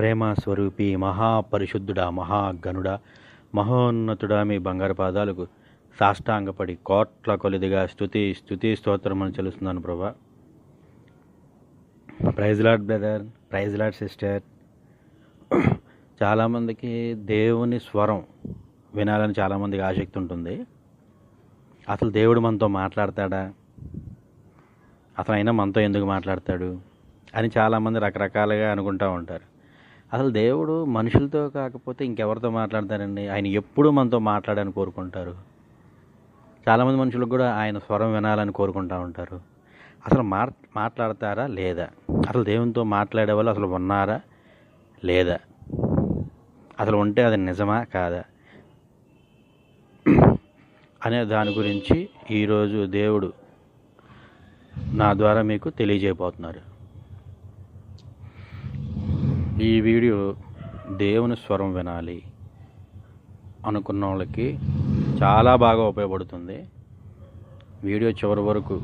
ప్రేమ స్వరూపి మహాపరిశుద్ధుడా మహాగణుడా మహోన్నతుడా మీ బంగారు పాదాలకు సాష్టాంగపడి కోట్ల కొలిదిగా స్థుతి స్థుతి స్తోత్రమని చెలుస్తున్నాను ప్రభా. Praise lord brother praise lord sister చాలామందికి దేవుని స్వరం వినాలని చాలామందికి ఆసక్తి ఉంటుంది. అసలు దేవుడు మనతో మాట్లాడతాడా? అసలు అయినా మనతో ఎందుకు మాట్లాడతాడు? అని చాలామంది రకరకాలుగా అనుకుంటూ ఉంటారు. అసలు దేవుడు మనుషులతో కాకపోతే ఇంకెవరితో మాట్లాడతారండి? ఆయన ఎప్పుడూ మనతో మాట్లాడాలని కోరుకుంటారు. చాలామంది మనుషులకు కూడా ఆయన స్వరం వినాలని కోరుకుంటూ ఉంటారు. అసలు మా మాట్లాడతారా లేదా? అసలు దేవునితో మాట్లాడే వాళ్ళు అసలు ఉన్నారా లేదా? అసలు ఉంటే అది నిజమా కాదా? అనే దాని గురించి ఈరోజు దేవుడు నా ద్వారా మీకు తెలియజేయబోతున్నారు. ఈ వీడియో దేవుని స్వరం వినాలి అనుకున్న వాళ్ళకి చాలా బాగా ఉపయోగపడుతుంది. వీడియో చివరి వరకు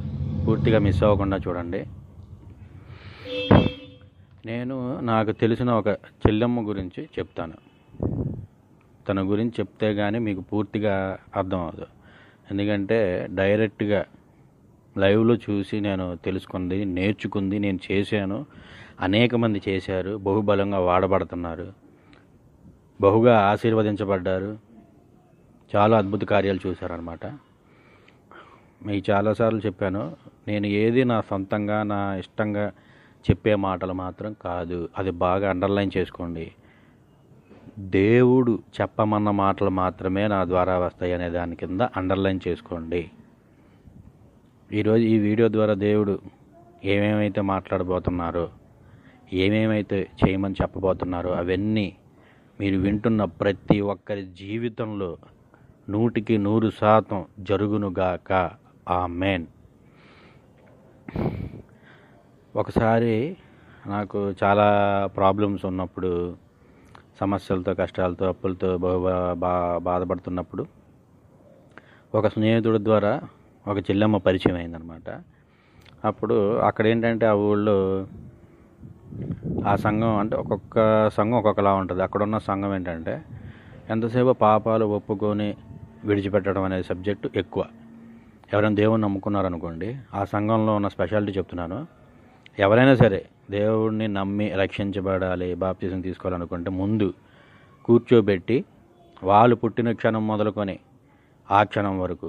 పూర్తిగా మిస్ అవ్వకుండా చూడండి. నేను నాకు తెలిసిన ఒక చెల్లెమ్మ గురించి చెప్తాను. తన గురించి చెప్తే కానీ మీకు పూర్తిగా అర్థం అవదు ఎందుకంటే డైరెక్ట్గా లైవ్లో చూసి నేను తెలుసుకుంది నేర్చుకుంది నేను చేశాను. అనేక మంది చేశారు బహుబలంగా వాడబడుతున్నారు. బహుగా ఆశీర్వదించబడ్డారు. చాలా అద్భుత కార్యాలు చూశారనమాట మీకు చాలాసార్లు చెప్పాను నేను ఏది నా సొంతంగా నా ఇష్టంగా చెప్పే మాటలు మాత్రం కాదు. అది బాగా అండర్లైన్ చేసుకోండి. దేవుడు చెప్పమన్న మాటలు మాత్రమే నా ద్వారా వస్తాయి అనే దాని కింద అండర్లైన్ చేసుకోండి. ఈరోజు ఈ వీడియో ద్వారా దేవుడు ఏమేమైతే మాట్లాడబోతున్నారో ఏమేమైతే చేయమని చెప్పబోతున్నారో అవన్నీ మీరు వింటున్న ప్రతి ఒక్కరి జీవితంలో నూటికి నూరు శాతం జరుగునుగాక. ఆ మెయిన్ ఒకసారి నాకు చాలా ప్రాబ్లమ్స్ ఉన్నప్పుడు సమస్యలతో కష్టాలతో అప్పులతో బా బాధపడుతున్నప్పుడు ఒక స్నేహితుడి ద్వారా ఒక చెల్లెమ్మ పరిచయం అయిందనమాట. అప్పుడు అక్కడ ఏంటంటే ఆ ఊళ్ళో ఆ సంఘం అంటే ఒక్కొక్క సంఘం ఒక్కొక్కలా ఉంటుంది. అక్కడ ఉన్న సంఘం ఏంటంటే ఎంతసేపు పాపాలు ఒప్పుకొని విడిచిపెట్టడం అనే సబ్జెక్టు ఎక్కువ. ఎవరైనా దేవుణ్ణి నమ్ముకున్నారనుకోండి ఆ సంఘంలో ఉన్న స్పెషాలిటీ చెప్తున్నాను. ఎవరైనా సరే దేవుడిని నమ్మి రక్షించబడాలి బాప్తిజం తీసుకోవాలనుకుంటే ముందు కూర్చోబెట్టి వాళ్ళు పుట్టిన క్షణం మొదలుకొని ఆ క్షణం వరకు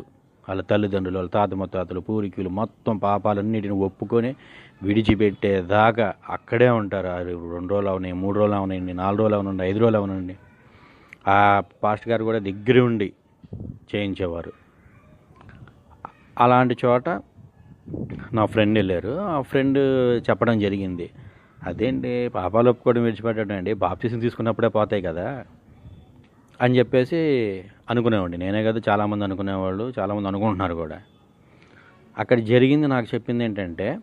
వాళ్ళ తల్లిదండ్రులు వాళ్ళ తాత ముత్తాతలు పూర్వీకులు మొత్తం పాపాలన్నిటిని ఒప్పుకొని విడిచిపెట్టేదాకా అక్కడే ఉంటారు. అది రెండు రోజులు అవనాయి మూడు రోజులు అవనండి నాలుగు రోజులు అవనండి ఐదు రోజులు అవనండి ఆ పాస్టర్ గారు కూడా దగ్గర ఉండి చేయించేవారు. అలాంటి చోట నా ఫ్రెండ్ వెళ్ళారు. ఆ ఫ్రెండ్ చెప్పడం జరిగింది. అదేంటి పాపాలు ఒప్పుకోవడం విడిచిపెట్టడం అండి? బాప్తీసం తీసుకున్నప్పుడే పోతాయి కదా అని చెప్పేసి అనుకునేవాడిని. నేనే కదా చాలామంది అనుకునేవాళ్ళు చాలామంది అనుకుంటున్నారు కూడా. అక్కడ జరిగింది నాకు చెప్పింది ఏంటంటే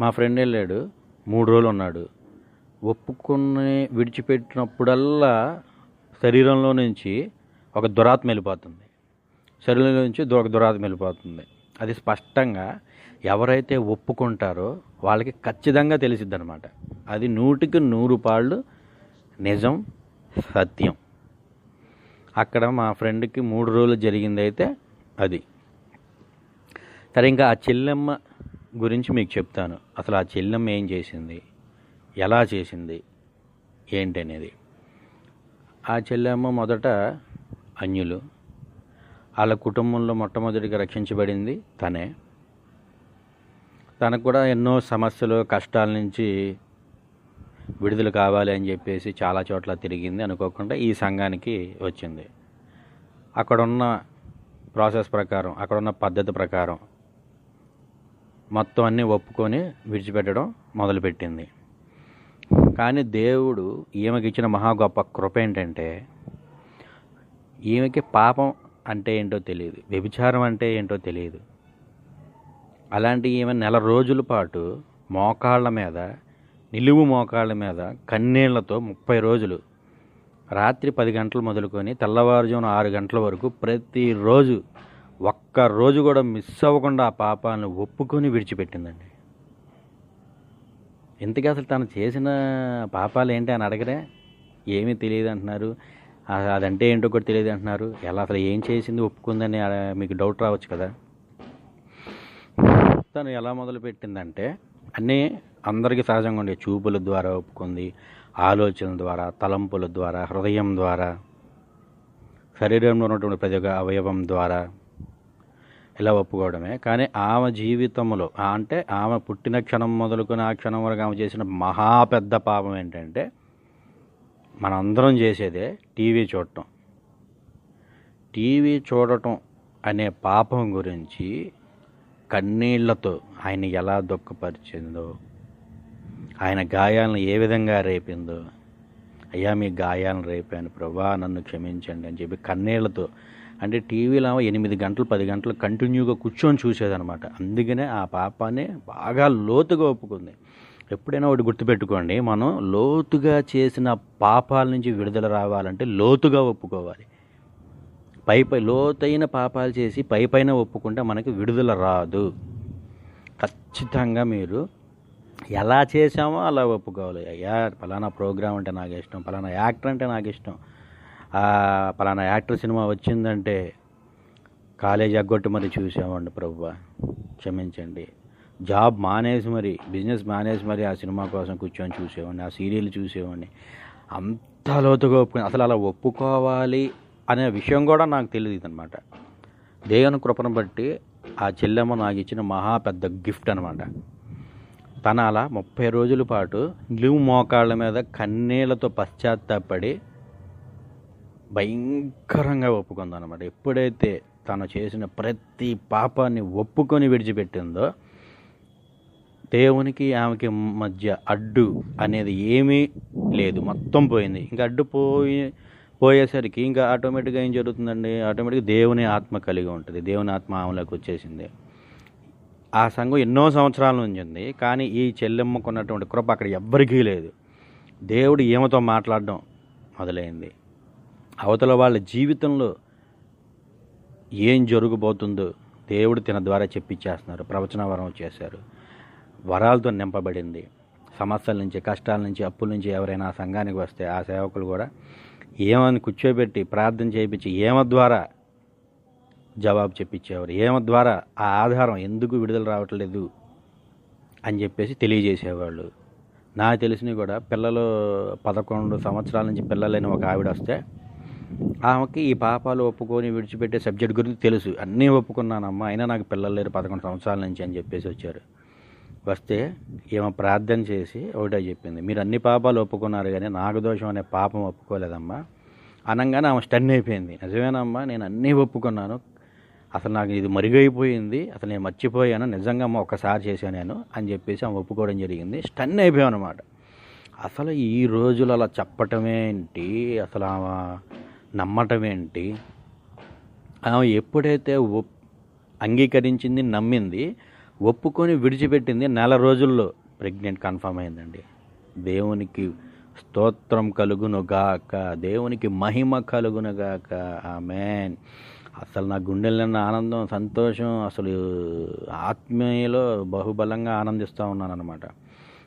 మా ఫ్రెండ్ వెళ్ళాడు మూడు రోజులు ఉన్నాడు. ఒప్పుకుని విడిచిపెట్టినప్పుడల్లా శరీరంలో నుంచి ఒక దురాత్మ వెళ్ళిపోతుంది. శరీరంలో నుంచి ఒక దురాత్మ వెళ్ళిపోతుంది. అది స్పష్టంగా ఎవరైతే ఒప్పుకుంటారో వాళ్ళకి ఖచ్చితంగా తెలిసిద్ది అనమాట అది నూటికి నూరు పాళ్ళు నిజం సత్యం. అక్కడ మా ఫ్రెండ్కి మూడు రోజులు జరిగింది అయితే అది. సరే ఇంకా ఆ చెల్లెమ్మ గురించి మీకు చెప్తాను. అసలు ఆ చెల్లెమ్మ ఏం చేసింది? ఎలా చేసింది? ఏంటి అనేది ఆ చెల్లెమ్మ మొదట అన్యులు. వాళ్ళ కుటుంబంలో మొట్టమొదటిగా రక్షించబడింది తనే. తనకు కూడా ఎన్నో సమస్యలు కష్టాల నుంచి విడుదల కావాలి అని చెప్పేసి చాలా చోట్ల తిరిగింది. అనుకోకుండా ఈ సంఘానికి వచ్చింది. అక్కడున్న ప్రాసెస్ ప్రకారం అక్కడున్న పద్ధతి ప్రకారం మొత్తం అన్నీ ఒప్పుకొని విడిచిపెట్టడం మొదలుపెట్టింది. కానీ దేవుడు ఈమెకి ఇచ్చిన మహా గొప్ప కృప ఏంటంటే ఈమెకి పాపం అంటే ఏంటో తెలియదు వ్యభిచారం అంటే ఏంటో తెలియదు. అలాంటి ఈమె నెల రోజుల పాటు మోకాళ్ళ మీద నిలువు మోకాళ్ళ మీద కన్నీళ్ళతో ముప్పై రోజులు రాత్రి పది గంటలు మొదలుకొని తెల్లవారుజామున ఆరు గంటల వరకు ప్రతిరోజు ఒక్క రోజు కూడా మిస్ అవ్వకుండా ఆ పాపాలను ఒప్పుకొని విడిచిపెట్టిందండి. ఇంతకీ అసలు తను చేసిన పాపాలు ఏంటి అని అడగరే? ఏమీ తెలియదు అంటున్నారు. అదంటే ఏంటో కూడా తెలియదు అంటున్నారు. ఎలా అసలు ఏం చేసింది ఒప్పుకుందని మీకు డౌట్ రావచ్చు కదా. తను ఎలా మొదలుపెట్టిందంటే అన్నీ అందరికీ సహజంగా ఉండే చూపుల ద్వారా ఒప్పుకుంది ఆలోచనల ద్వారా తలంపుల ద్వారా హృదయం ద్వారా శరీరంలో ఉన్నటువంటి ప్రతి ఒక్క అవయవం ద్వారా ఇలా ఒప్పుకోవడమే. కానీ ఆమె జీవితంలో అంటే ఆమె పుట్టిన క్షణం మొదలుకుని ఆ క్షణం వరకు ఆమె చేసిన మహా పెద్ద పాపం ఏంటంటే మనందరం చేసేదే టీవీ చూడటం. టీవీ చూడటం అనే పాపం గురించి కన్నీళ్ళతో ఆయన ఎలా దుఃఖపరిచిందో ఆయన గాయాలను ఏ విధంగా రేపిందో. అయ్యా మీ గాయాలను రేపాను. ప్రభా నన్ను క్షమించండి అని చెప్పి కన్నీళ్ళతో అంటే టీవీలో ఎనిమిది గంటలు పది గంటలు కంటిన్యూగా కూర్చొని చూసేదనమాట అందుకనే ఆ పాపాన్ని బాగా లోతుగా ఒప్పుకుంది. ఎప్పుడైనా ఒకటి గుర్తుపెట్టుకోండి మనం లోతుగా చేసిన పాపాల నుంచి విడుదల రావాలంటే లోతుగా ఒప్పుకోవాలి. పై పై లోతైన పాపాలు చేసి పై పైన ఒప్పుకుంటే మనకి విడుదల రాదు. ఖచ్చితంగా మీరు ఎలా చేసామో అలా ఒప్పుకోవాలి. అయ్యా పలానా ప్రోగ్రామ్ అంటే నాకు ఇష్టం ఫలానా యాక్టర్ అంటే నాకు ఇష్టం. ఫలానా యాక్టర్ సినిమా వచ్చిందంటే కాలేజ్ అగ్గొట్టి మరి చూసామండి ప్రభు క్షమించండి. జాబ్ మానేసి మరి బిజినెస్ మానేసి మరి ఆ సినిమా కోసం కూర్చొని చూసేవాడిని ఆ సీరియల్ చూసేవాడిని. అంత లోతుగా ఒప్పుకుని అసలు అలా ఒప్పుకోవాలి అనే విషయం కూడా నాకు తెలియదు అనమాట దేవుని కృపను బట్టి ఆ చెల్లెమ్మ నాకు ఇచ్చిన మహా పెద్ద గిఫ్ట్ అనమాట తన అలా ముప్పై రోజుల పాటు గ్లూ మోకాళ్ళ మీద కన్నీళ్ళతో పశ్చాత్తాపడి భయంకరంగా ఒప్పుకుందనమాట ఎప్పుడైతే తను చేసిన ప్రతి పాపాన్ని ఒప్పుకొని విడిచిపెట్టిందో దేవునికి ఆమెకి మధ్య అడ్డు అనేది ఏమీ లేదు. మొత్తం పోయింది. ఇంకా అడ్డు పోయి పోయేసరికి ఇంకా ఆటోమేటిక్గా ఏం జరుగుతుందండి? ఆటోమేటిక్గా దేవుని ఆత్మ కలిగి ఉంటుంది. దేవుని ఆత్మ ఆమెలోకి వచ్చేసింది. ఆ సంఘం ఎన్నో సంవత్సరాల నుంచి ఉంది. కానీ ఈ చెల్లెమ్మకున్నటువంటి కృప అక్కడ ఎవ్వరికీ లేదు. దేవుడు ఈమెతో మాట్లాడడం మొదలైంది. అవతల వాళ్ళ జీవితంలో ఏం జరగబోతుందో దేవుడు తిన ద్వారా చెప్పించేస్తున్నారు ప్రవచన వరం చేశారు. వరాలతో నింపబడింది. సమస్యల నుంచి కష్టాల నుంచి అప్పుల నుంచి ఎవరైనా ఆ సంఘానికి వస్తే ఆ సేవకులు కూడా ఏమని కూర్చోబెట్టి ప్రార్థన చేయించి ఏమ ద్వారా జవాబు చెప్పించేవారు. ఏమ ద్వారా ఆ ఆధారం ఎందుకు విడుదల రావట్లేదు అని చెప్పేసి తెలియజేసేవాళ్ళు. నాకు తెలిసినవి కూడా పిల్లలు పదకొండు సంవత్సరాల నుంచి పిల్లలైన ఒక ఆవిడ వస్తే ఆమెకి ఈ పాపాలు ఒప్పుకొని విడిచిపెట్టే సబ్జెక్ట్ గురించి తెలుసు. అన్నీ ఒప్పుకున్నానమ్మా అయినా నాకు పిల్లలు లేరు పదకొండు సంవత్సరాల నుంచి అని చెప్పేసి వచ్చారు. వస్తే ఈమె ప్రార్థన చేసి ఒకటే చెప్పింది మీరు అన్ని పాపాలు ఒప్పుకున్నారు కానీ నాగదోషం అనే పాపం ఒప్పుకోలేదమ్మా. అనగానే ఆమె స్టన్ అయిపోయింది. నిజమేనమ్మా నేను అన్నీ ఒప్పుకున్నాను అసలు నాకు ఇది మరుగైపోయింది అసలు నేను మర్చిపోయాను నిజంగా అమ్మ ఒక్కసారి చేశాను నేను అని చెప్పేసి ఆమె ఒప్పుకోవడం జరిగింది. స్టన్ అయిపోయాం అనమాట అసలు ఈ రోజులు అలా చెప్పటమేంటి అసలు ఆమె నమ్మటమేంటి ఆమె ఎప్పుడైతే ఒప్ అంగీకరించింది నమ్మింది ఒప్పుకొని విడిచిపెట్టింది నెల రోజుల్లో ప్రెగ్నెంట్ కన్ఫర్మ్ అయిందండి. దేవునికి స్తోత్రం కలుగును గాక దేవునికి మహిమ కలుగునుగాక ఆమెన్. అసలు నా గుండెలన్న ఆనందం సంతోషం అసలు ఆత్మీయలో బహుబలంగా ఆనందిస్తూ ఉన్నాను అనమాట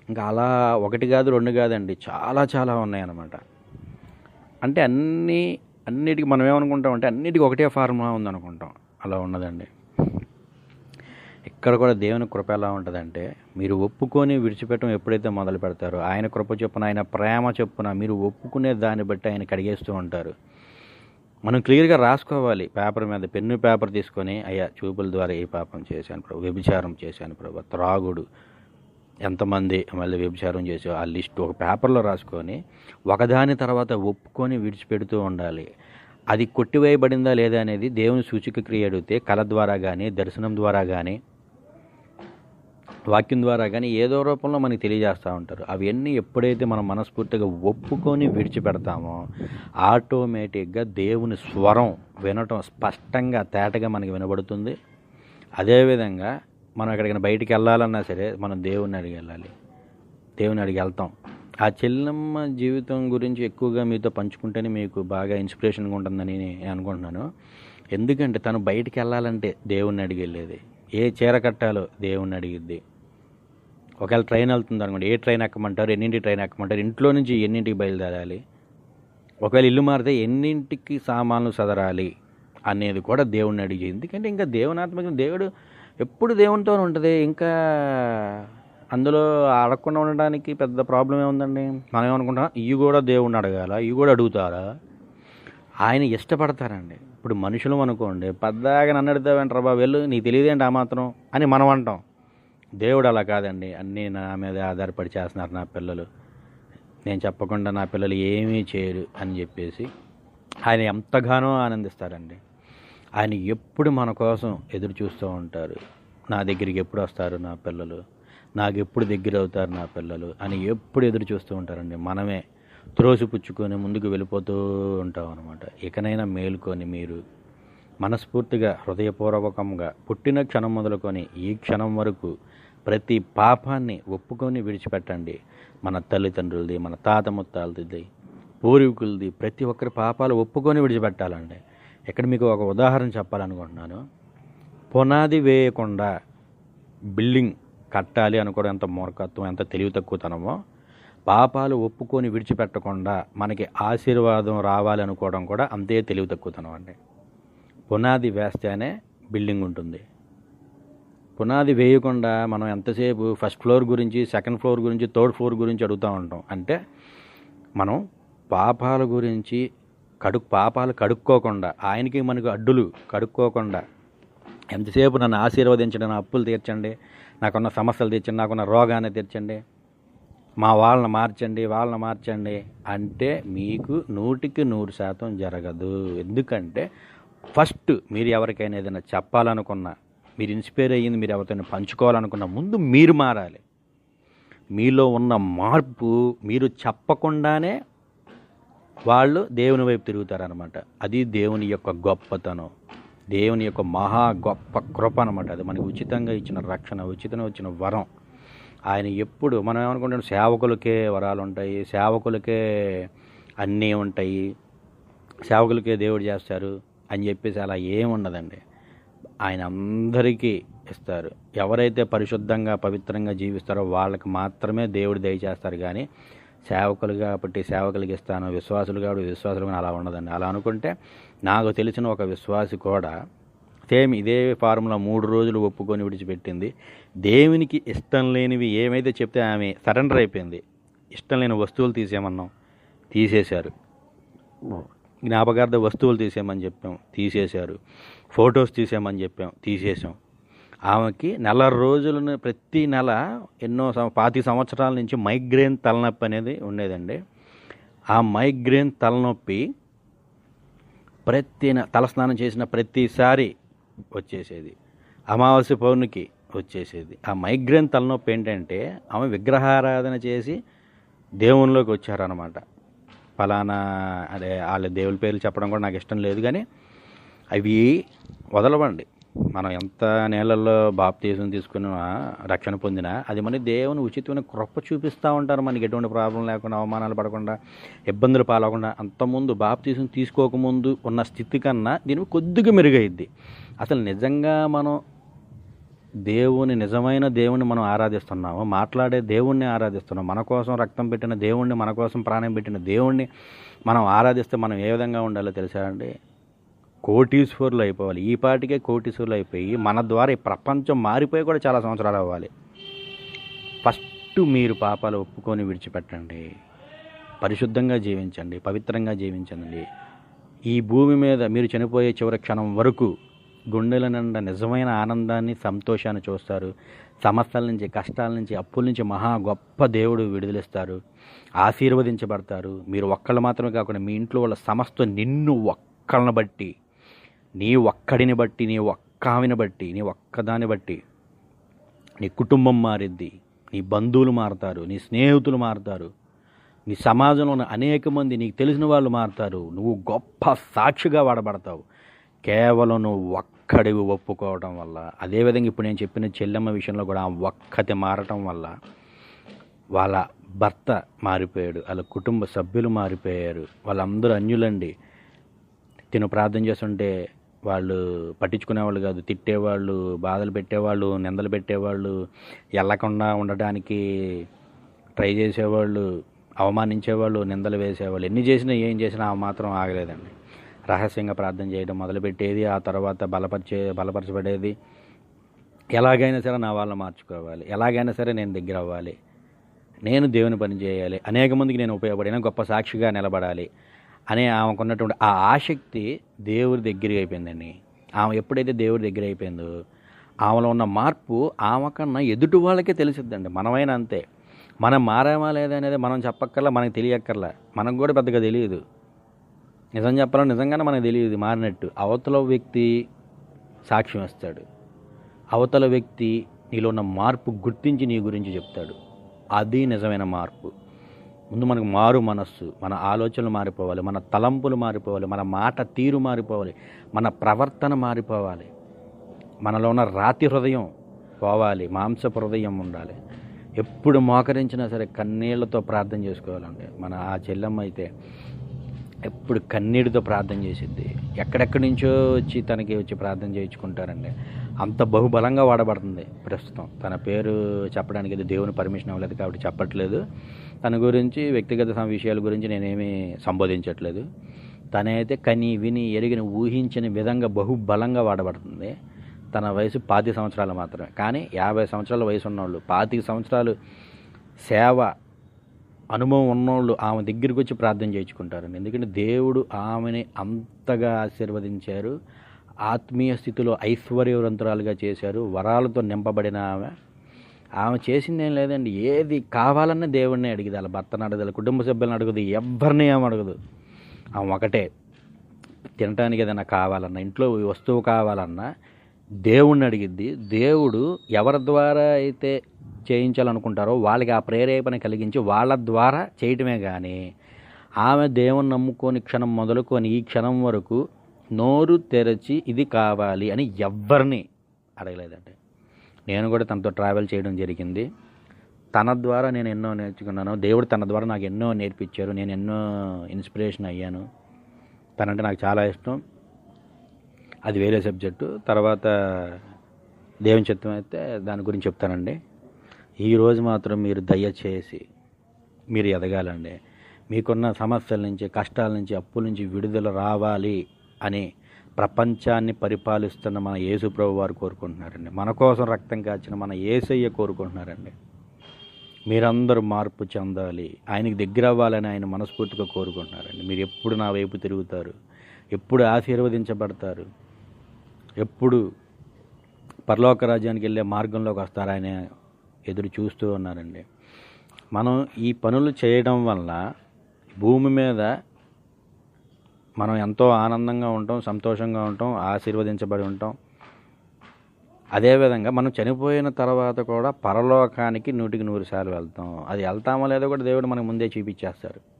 ఇంకా అలా ఒకటి కాదు రెండు కాదండి చాలా చాలా ఉన్నాయన్నమాట. అంటే అన్నీ అన్నిటికీ మనం ఏమనుకుంటాం అంటే అన్నిటికీ ఒకటే ఫార్ములా ఉందనుకుంటాం. అలా ఉన్నదండి. ఇక్కడ కూడా దేవుని కృప ఎలా ఉంటుందంటే మీరు ఒప్పుకొని విడిచిపెట్టడం ఎప్పుడైతే మొదలు పెడతారో ఆయన కృప చొప్పున ఆయన ప్రేమ చొప్పున మీరు ఒప్పుకునే దాన్ని బట్టి ఆయన కడిగేస్తూ ఉంటారు. మనం క్లియర్గా రాసుకోవాలి. పేపర్ మీద పెన్ను పేపర్ తీసుకొని అయ్యా చూపుల ద్వారా ఏ పాపం చేశాను ప్రభు? వ్యభిచారం చేశాను ప్రభు. త్రాగుడు. ఎంతమంది మళ్ళీ వ్యభిచారం చేసో ఆ లిస్ట్ ఒక పేపర్లో రాసుకొని ఒకదాని తర్వాత ఒప్పుకొని విడిచిపెడుతూ ఉండాలి. అది కొట్టివేయబడిందా లేదా అనేది దేవుని సూచిక క్రియ అడిగితే కళ ద్వారా కానీ దర్శనం ద్వారా కానీ వాక్యం ద్వారా కానీ ఏదో రూపంలో మనకి తెలియజేస్తూ ఉంటారు. అవన్నీ ఎప్పుడైతే మనం మనస్ఫూర్తిగా ఒప్పుకొని విడిచిపెడతామో ఆటోమేటిక్గా దేవుని స్వరం వినటం స్పష్టంగా తేటగా మనకి వినబడుతుంది. అదేవిధంగా మనం ఎక్కడికైనా బయటికి వెళ్ళాలన్నా సరే మనం దేవుని అడిగి వెళ్ళాలి. దేవుని అడిగి వెళ్తాం. ఆ చెల్లెమ్మ జీవితం గురించి ఎక్కువగా మీతో పంచుకుంటేనే మీకు బాగా ఇన్స్పిరేషన్గా ఉంటుందని నేను అనుకుంటున్నాను. ఎందుకంటే తను బయటికి వెళ్ళాలంటే దేవుణ్ణి అడిగి వెళ్ళేది. ఏ చీర కట్టాలో దేవుణ్ణి అడిగిద్ది. ఒకవేళ ట్రైన్ వెళ్తుంది అనుకోండి ఏ ట్రైన్ ఎక్కమంటారు ఎన్నింటి ట్రైన్ ఎక్కమంటారు ఇంట్లో నుంచి ఎన్నింటికి బయలుదేరాలి? ఒకవేళ ఇల్లు మారితే ఎన్నింటికి సామాన్లు సదరాలి అనేది కూడా దేవుడిని అడిగి ఎందుకంటే ఇంకా దేవునాత్మక దేవుడు ఎప్పుడు దేవునితో ఉంటుంది. ఇంకా అందులో అడగకుండా ఉండడానికి పెద్ద ప్రాబ్లం ఏముందండి? మనం ఏమనుకుంటాం ఇవి కూడా దేవుణ్ణి అడగాల? ఇవి కూడా అడుగుతారా? ఆయన ఇష్టపడతారండి. ఇప్పుడు మనుషులు అనుకోండి పద్దాగా నన్ను అడుగుతావేంట్రా బాబు వెళ్ళు నీకు తెలియదేంటి ఆ మాత్రం? అని మనం అంటాం. దేవుడు అలా కాదండి. అన్నీ నా మీద ఆధారపడి చేస్తున్నారు నా పిల్లలు. నేను చెప్పకుండా నా పిల్లలు ఏమీ చేయరు అని చెప్పేసి ఆయన ఎంతగానో ఆనందిస్తారండి. ఆయన ఎప్పుడు మన కోసం ఎదురు చూస్తూ ఉంటారు. నా దగ్గరికి ఎప్పుడు వస్తారు నా పిల్లలు? నాకు ఎప్పుడు దగ్గర అవుతారు నా పిల్లలు? అని ఎప్పుడు ఎదురు చూస్తూ ఉంటారండి. మనమే త్రోసిపుచ్చుకొని ముందుకు వెళ్ళిపోతూ ఉంటాం అనమాట ఇకనైనా మేలుకొని మీరు మనస్ఫూర్తిగా హృదయపూర్వకంగా పుట్టిన క్షణం మొదలుకొని ఈ క్షణం వరకు ప్రతి పాపాన్ని ఒప్పుకొని విడిచిపెట్టండి. మన తల్లిదండ్రులది మన తాత ముత్తాలది పూర్వీకులది ప్రతి ఒక్కరి పాపాలు ఒప్పుకొని విడిచిపెట్టాలండి. ఇక్కడ మీకు ఒక ఉదాహరణ చెప్పాలనుకుంటున్నాను. పునాది వేయకుండా బిల్డింగ్ కట్టాలి అనుకోవడం ఎంత మూర్ఖత్వం ఎంత తెలివి తక్కువతనమో పాపాలు ఒప్పుకొని విడిచిపెట్టకుండా మనకి ఆశీర్వాదం రావాలి అనుకోవడం కూడా అంతే తెలివి తక్కువతనం అండి. పునాది వేస్తేనే బిల్డింగ్ ఉంటుంది. పునాది వేయకుండా మనం ఎంతసేపు ఫస్ట్ ఫ్లోర్ గురించి సెకండ్ ఫ్లోర్ గురించి థర్డ్ ఫ్లోర్ గురించి అడుగుతూ ఉంటాం. అంటే మనం పాపాల గురించి కడుక్ పాపాలు కడుక్కోకుండా ఆయనకి మనకు అడ్డులు కడుక్కోకుండా ఎంతసేపు నన్ను ఆశీర్వదించండి నా అప్పులు తీర్చండి నాకున్న సమస్యలు తీర్చండి నాకున్న రోగాన్ని తీర్చండి మా వాళ్ళని మార్చండి వాళ్ళని మార్చండి అంటే మీకు నూటికి నూరు శాతం జరగదు. ఎందుకంటే ఫస్ట్ మీరు ఎవరికైనా ఏదైనా చెప్పాలనుకున్నా మీరు ఇన్స్పైర్ అయ్యింది మీరు ఎవరితోనే పంచుకోవాలనుకున్న ముందు మీరు మారాలి. మీలో ఉన్న మార్పు మీరు చెప్పకుండానే వాళ్ళు దేవుని వైపు తిరుగుతారనమాట అది దేవుని యొక్క గొప్పతనం. దేవుని యొక్క మహా గొప్ప కృప అనమాట అది మనకి ఉచితంగా ఇచ్చిన రక్షణ ఉచితంగా వచ్చిన వరం. ఆయన ఎప్పుడు మనం ఏమనుకుంటాం సేవకులకే వరాలు ఉంటాయి సేవకులకే అన్నీ ఉంటాయి సేవకులకే దేవుడు చేస్తారు అని చెప్పేసి అలా ఏముండదండి ఆయన అందరికీ ఇస్తారు. ఎవరైతే పరిశుద్ధంగా పవిత్రంగా జీవిస్తారో వాళ్ళకి మాత్రమే దేవుడు దయచేస్తారు కానీ సేవకులు కాబట్టి సేవకులకి ఇస్తాను విశ్వాసులు కాబట్టి విశ్వాసులు కానీ అలా ఉండదండి. అలా అనుకుంటే నాకు తెలిసిన ఒక విశ్వాసి కూడా సేమ్ ఇదే ఫార్ములా మూడు రోజులు ఒప్పుకొని విడిచిపెట్టింది. దేవునికి ఇష్టం లేనివి ఏమైతే చెప్తే ఆమె సరెండర్ అయిపోయింది. ఇష్టం లేని వస్తువులు తీసేయమన్నాం. తీసేశారు. జ్ఞాపకార్థ వస్తువులు తీసేయమని చెప్పాం. తీసేశారు. ఫొటోస్ తీసేయమని చెప్పాం. తీసేసాం ఆమెకి నెల రోజులను ప్రతి నెల ఎన్నో పాతి సంవత్సరాల నుంచి మైగ్రేన్ తలనొప్పి అనేది ఉండేదండి. ఆ మైగ్రేన్ తలనొప్పి ప్రతి తలస్నానం చేసిన ప్రతిసారి వచ్చేసేది. అమావాస్య పౌర్ణికి వచ్చేసేది. ఆ మైగ్రేన్ తలనొప్పి ఏంటంటే ఆమె విగ్రహారాధన చేసి దేవునిలోకి వచ్చారనమాట ఫలానా అదే వాళ్ళ దేవుల పేర్లు చెప్పడం కూడా నాకు ఇష్టం లేదు కానీ అవి వదలవండి. మనం ఎంత నేలల్లో బాప్తీసం తీసుకున్న రక్షణ పొందినా అది మన దేవుని ఉచితమైన కృప చూపిస్తూ ఉంటారు మనకి. ఎటువంటి ప్రాబ్లం లేకుండా అవమానాలు పడకుండా ఇబ్బందులు పాలకుండా అంతకుముందు బాప్తీసం తీసుకోకముందు ఉన్న స్థితి కన్నా దీనికి కొద్దిగా మెరుగైద్ది. అసలు నిజంగా మనం దేవుని నిజమైన దేవుణ్ణి మనం ఆరాధిస్తున్నాము మాట్లాడే దేవుణ్ణి ఆరాధిస్తున్నాం మన కోసం రక్తం పెట్టిన దేవుణ్ణి మన కోసం ప్రాణం పెట్టిన దేవుణ్ణి మనం ఆరాధిస్తే మనం ఏ విధంగా ఉండాలో తెలుసా అండి? కోటీశ్వరులు అయిపోవాలి. ఈ పాటికే కోటీశ్వరులు అయిపోయి మన ద్వారా ఈ ప్రపంచం మారిపోయి కూడా చాలా సంవత్సరాలు అవ్వాలి. ఫస్ట్ మీరు పాపాలు ఒప్పుకొని విడిచిపెట్టండి. పరిశుద్ధంగా జీవించండి పవిత్రంగా జీవించండి. ఈ భూమి మీద మీరు చనిపోయే చివరి క్షణం వరకు గుండెల నిండా నిజమైన ఆనందాన్ని సంతోషాన్ని చూస్తారు. సమస్యల నుంచి కష్టాల నుంచి అప్పుల నుంచి మహా గొప్ప దేవుడు విడుదలిస్తారు. ఆశీర్వదించబడతారు. మీరు ఒక్కళ్ళు మాత్రమే కాకుండా మీ ఇంట్లో వాళ్ళ సమస్త నిన్ను ఒక్కళ్ళని బట్టి నీ ఒక్కడిని బట్టి నీ ఒక్క ఆమెను బట్టి నీ ఒక్కదాన్ని బట్టి నీ కుటుంబం మారిద్ది. నీ బంధువులు మారుతారు. నీ స్నేహితులు మారుతారు. నీ సమాజంలో ఉన్న అనేక మంది నీకు తెలిసిన వాళ్ళు మారుతారు. నువ్వు గొప్ప సాక్షిగా వాడబడతావు. కేవలం నువ్వు ఒక్కడివి ఒప్పుకోవడం వల్ల అదేవిధంగా ఇప్పుడు నేను చెప్పిన చెల్లెమ్మ విషయంలో కూడా ఆ ఒక్కటి మారటం వల్ల వాళ్ళ భర్త మారిపోయాడు వాళ్ళ కుటుంబ సభ్యులు మారిపోయారు వాళ్ళందరూ అన్యులండి. తిను ప్రార్థన చేస్తుంటే వాళ్ళు పట్టించుకునేవాళ్ళు కాదు తిట్టేవాళ్ళు బాధలు పెట్టేవాళ్ళు నిందలు పెట్టేవాళ్ళు వెళ్ళకుండా ఉండడానికి ట్రై చేసేవాళ్ళు అవమానించేవాళ్ళు నిందలు వేసేవాళ్ళు ఎన్ని చేసినా ఏం చేసినా ఆ మాత్రం ఆగలేదండి. రహస్యంగా ప్రార్థన చేయడం మొదలుపెట్టేది ఆ తర్వాత బలపరిచే బలపరచబడేది. ఎలాగైనా సరే నా వాళ్ళని మార్చుకోవాలి. ఎలాగైనా సరే నేను దగ్గర అవ్వాలి. నేను దేవుని పని చేయాలి. అనేక మందికి నేను ఉపయోగపడిన గొప్ప సాక్షిగా నిలబడాలి అనే ఆమెకున్నటువంటి ఆ ఆసక్తి దేవుడి దగ్గర అయిపోయిందండి. ఆమె ఎప్పుడైతే దేవుడి దగ్గర అయిపోయిందో ఆమెలో ఉన్న మార్పు ఆమె కన్నా ఎదుటి వాళ్ళకే తెలిసిద్దండి. మనమైనా అంతే. మనం మారామా లేదా అనేది మనం చెప్పక్కర్లా మనకు తెలియక్కర్లా. మనకు కూడా పెద్దగా తెలియదు. నిజం చెప్పాలో నిజంగానే మనకు తెలియదు మారినట్టు. అవతల వ్యక్తి సాక్ష్యం ఇస్తాడు. అవతల వ్యక్తి నీలో ఉన్న మార్పు గుర్తించి నీ గురించి చెప్తాడు. అది నిజమైన మార్పు. ముందు మనకు మారు మనస్సు మన ఆలోచనలు మారిపోవాలి మన తలంపులు మారిపోవాలి మన మాట తీరు మారిపోవాలి మన ప్రవర్తన మారిపోవాలి. మనలో ఉన్న రాతి హృదయం పోవాలి మాంసపు హృదయం ఉండాలి. ఎప్పుడు మోకరించినా సరే కన్నీళ్ళతో ప్రార్థన చేసుకోవాలండి. మన ఆ చెల్లెమ్మ అయితే ఎప్పుడు కన్నీటితో ప్రార్థన చేసిద్ది. ఎక్కడెక్కడి నుంచో వచ్చి తనకి వచ్చి ప్రార్థన చేయించుకుంటారండి. అంత బహుబలంగా వాడబడుతుంది ప్రస్తుతం. తన పేరు చెప్పడానికి అది దేవుని పర్మిషన్ అవ్వలేదు కాబట్టి చెప్పట్లేదు. తన గురించి వ్యక్తిగత విషయాల గురించి నేనేమీ సంబోధించట్లేదు. తనైతే కని విని ఎరిగిన ఊహించిన విధంగా బహుబలంగా వాడబడుతుంది. తన వయసు పాతి సంవత్సరాలు మాత్రమే. కానీ యాభై సంవత్సరాల వయసు ఉన్నవాళ్ళు పాతిక సంవత్సరాలు సేవ అనుభవం ఉన్నోళ్ళు ఆమె దగ్గరికి వచ్చి ప్రార్థన చేయించుకుంటారండి ఎందుకంటే దేవుడు ఆమెని అంతగా ఆశీర్వదించారు. ఆత్మీయ స్థితిలో ఐశ్వర్యవంతురాలుగా చేశారు. వరాలతో నింపబడిన ఆమె. ఆమె చేసిందేం లేదండి. ఏది కావాలన్నా దేవుడిని అడిగింది. వాళ్ళ భర్తను అడగదు కుటుంబ సభ్యులను అడగదు ఎవరిని ఏమి అడగదు. ఆమె ఒకటే. తినటానికి ఏదైనా కావాలన్నా ఇంట్లో వస్తువు కావాలన్నా దేవుణ్ణి అడిగిద్ది దేవుడు ఎవరి ద్వారా అయితే చేయించాలనుకుంటారో వాళ్ళకి ఆ ప్రేరేపణ కలిగించి వాళ్ళ ద్వారా చేయటమే కానీ ఆమె దేవుని నమ్ముకొని క్షణం మొదలుకొని ఈ క్షణం వరకు నోరు తెరచి ఇది కావాలి అని ఎవ్వరిని అడగలేదండి. నేను కూడా తనతో ట్రావెల్ చేయడం జరిగింది. తన ద్వారా నేను ఎన్నో నేర్చుకున్నాను. దేవుడు తన ద్వారా నాకు ఎన్నో నేర్పించారు. నేను ఎన్నో ఇన్స్పిరేషన్ అయ్యాను. తనంటే నాకు చాలా ఇష్టం. అది వేరే సబ్జెక్టు. తర్వాత దేవుని చిత్తం అయితే దాని గురించి చెప్తానండి. ఈరోజు మాత్రం మీరు దయచేసి మీరు ఎదగాలండి. మీకున్న సమస్యల నుంచి కష్టాల నుంచి అప్పుల నుంచి విడుదల రావాలి అని ప్రపంచాన్ని పరిపాలిస్తున్న మన యేసు ప్రభు వారు కోరుకుంటున్నారండి. మన కోసం రక్తం కాచిన మన ఏసయ్య కోరుకుంటున్నారండి. మీరందరూ మార్పు చెందాలి. ఆయనకి దగ్గర అవ్వాలని ఆయన మనస్ఫూర్తిగా కోరుకుంటున్నారండి. మీరు ఎప్పుడు నా వైపు తిరుగుతారు? ఎప్పుడు ఆశీర్వదించబడతారు? ఎప్పుడు పరలోక రాజ్యానికి వెళ్ళే మార్గంలోకి వస్తారని ఎదురు చూస్తూ ఉన్నారండి. మనం ఈ పనులు చేయడం వల్ల భూమి మీద మనం ఎంతో ఆనందంగా ఉంటాం సంతోషంగా ఉంటాం ఆశీర్వదించబడి ఉంటాం. అదేవిధంగా మనం చనిపోయిన తర్వాత కూడా పరలోకానికి నూటికి నూరు సార్లు వెళ్తాం. అది వెళ్తామో లేదో కూడా దేవుడు మనకు ముందే చూపించేస్తారు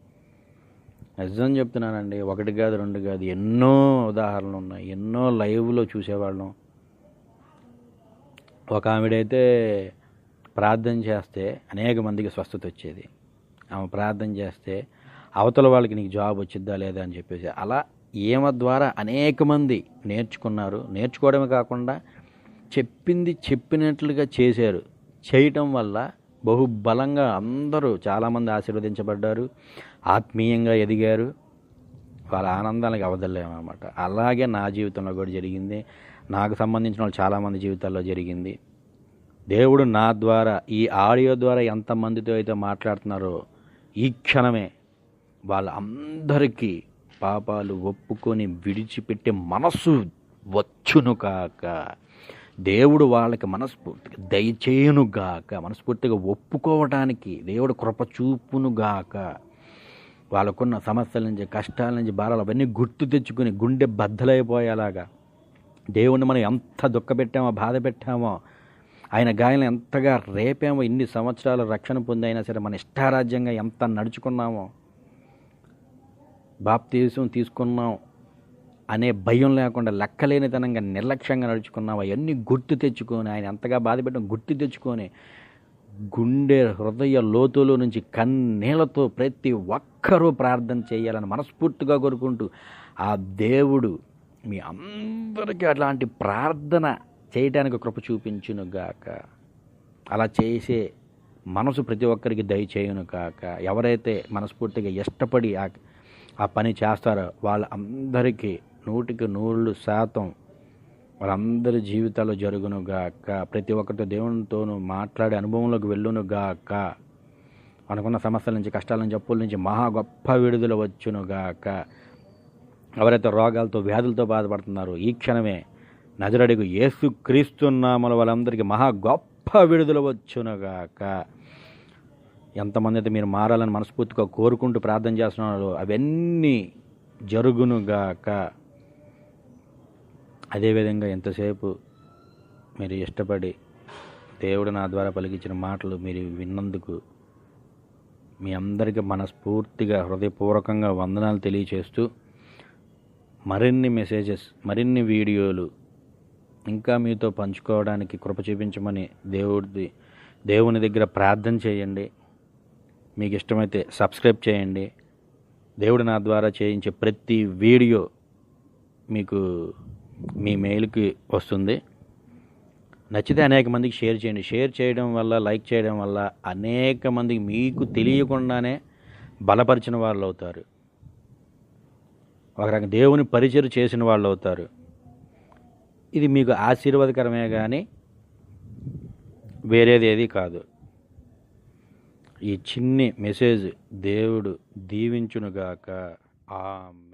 నిజం చెప్తున్నానండి. ఒకటి కాదు రెండు కాదు ఎన్నో ఉదాహరణలు ఉన్నాయి. ఎన్నో లైవ్లో చూసేవాళ్ళం. ఒక ఆవిడైతే ప్రార్థన చేస్తే అనేక మందికి స్వస్థత వచ్చేది. ఆమె ప్రార్థన చేస్తే అవతల వాళ్ళకి నీకు జాబ్ వచ్చిద్దా లేదా అని చెప్పేసి అలా ఈమె ద్వారా అనేక మంది నేర్చుకున్నారు. నేర్చుకోవడమే కాకుండా చెప్పింది చెప్పినట్లుగా చేశారు. చేయటం వల్ల బహుబలంగా అందరూ చాలామంది ఆశీర్వదించబడ్డారు. ఆత్మీయంగా ఎదిగారు. వాళ్ళ ఆనందానికి అవదలేమన్నమాట అలాగే నా జీవితంలో కూడా జరిగింది. నాకు సంబంధించిన వాళ్ళు చాలామంది జీవితాల్లో జరిగింది. దేవుడు నా ద్వారా ఈ ఆడియో ద్వారా ఎంతమందితో అయితే మాట్లాడుతున్నారో ఈ క్షణమే వాళ్ళందరికీ పాపాలు ఒప్పుకొని విడిచిపెట్టే మనస్సు వచ్చును కాక దేవుడు వాళ్ళకి మనస్ఫూర్తిగా దయచేయునుగాక మనస్ఫూర్తిగా ఒప్పుకోవడానికి దేవుడు కృప గాక వాళ్ళకున్న సమస్యల నుంచి కష్టాల నుంచి భారాలు అవన్నీ గుర్తు తెచ్చుకుని గుండె బద్దలైపోయేలాగా. దేవుణ్ణి మనం ఎంత దుఃఖపెట్టామో బాధ పెట్టామో ఆయన గాయాలను ఎంతగా రేపామో ఇన్ని సంవత్సరాలు రక్షణ పొందైనా సరే మన ఇష్టారాజ్యంగా ఎంత నడుచుకున్నామో బాప్తీసం తీసుకున్నాం అనే భయం లేకుండా లెక్కలేనితనంగా నిర్లక్ష్యంగా నడుచుకున్నాం అవన్నీ గుర్తు తెచ్చుకొని ఆయన ఎంతగా బాధపెట్టాం గుర్తు తెచ్చుకొని గుండె హృదయ లోతులో నుంచి కన్నీళ్ళతో ప్రతి ఒక్కరూ ప్రార్థన చేయాలని మనస్ఫూర్తిగా కోరుకుంటూ ఆ దేవుడు మీ అందరికీ అట్లాంటి ప్రార్థన చేయడానికి కృప చూపించును గాక అలా చేసే మనసు ప్రతి ఒక్కరికి దయచేయును కాక ఎవరైతే మనస్ఫూర్తిగా ఇష్టపడి ఆ ఆ పని చేస్తారో వాళ్ళ అందరికీ నూటికి నూళ్ళు శాతం వాళ్ళందరి జీవితాలు జరుగును గాక ప్రతి ఒక్కరితో దేవునితోనూ మాట్లాడే అనుభవంలోకి వెళ్ళును గాక అనుకున్న సమస్యల నుంచి కష్టాల నుంచి అప్పుల నుంచి మహా గొప్ప విడుదల వచ్చును గాక ఎవరైతే రోగాలతో వ్యాధులతో బాధపడుతున్నారో ఈ క్షణమే నజరడిగు యేసు క్రీస్తున్నామల వాళ్ళందరికీ మహా గొప్ప విడుదల వచ్చునుగాక. ఎంతమంది అయితే మీరు మారాలని మనస్ఫూర్తిగా కోరుకుంటూ ప్రార్థన చేస్తున్నారో అవన్నీ జరుగునుగాక. అదేవిధంగా ఎంతసేపు మీరు ఇష్టపడి దేవుడు నా ద్వారా పలికించిన మాటలు మీరు విన్నందుకు మీ అందరికీ మనస్ఫూర్తిగా హృదయపూర్వకంగా వందనాలు తెలియచేస్తూ మరిన్ని మెసేజెస్ మరిన్ని వీడియోలు ఇంకా మీతో పంచుకోవడానికి కృప చూపించమని దేవుడి దేవుని దగ్గర ప్రార్థన చేయండి. మీకు ఇష్టమైతే సబ్స్క్రైబ్ చేయండి. దేవుడు నా ద్వారా చేయించే ప్రతి వీడియో మీకు మీ మెయిల్కి వస్తుంది. నచ్చితే అనేక మందికి షేర్ చేయండి. షేర్ చేయడం వల్ల లైక్ చేయడం వల్ల అనేక మందికి మీకు తెలియకుండానే బలపరిచిన వాళ్ళు అవుతారు. ఒక రకంగా దేవుని పరిచయం చేసిన వాళ్ళు అవుతారు. ఇది మీకు ఆశీర్వాదకరమే కానీ వేరేది ఏది కాదు. ఈ చిన్ని మెసేజ్ దేవుడు దీవించునుగాక. ఆమె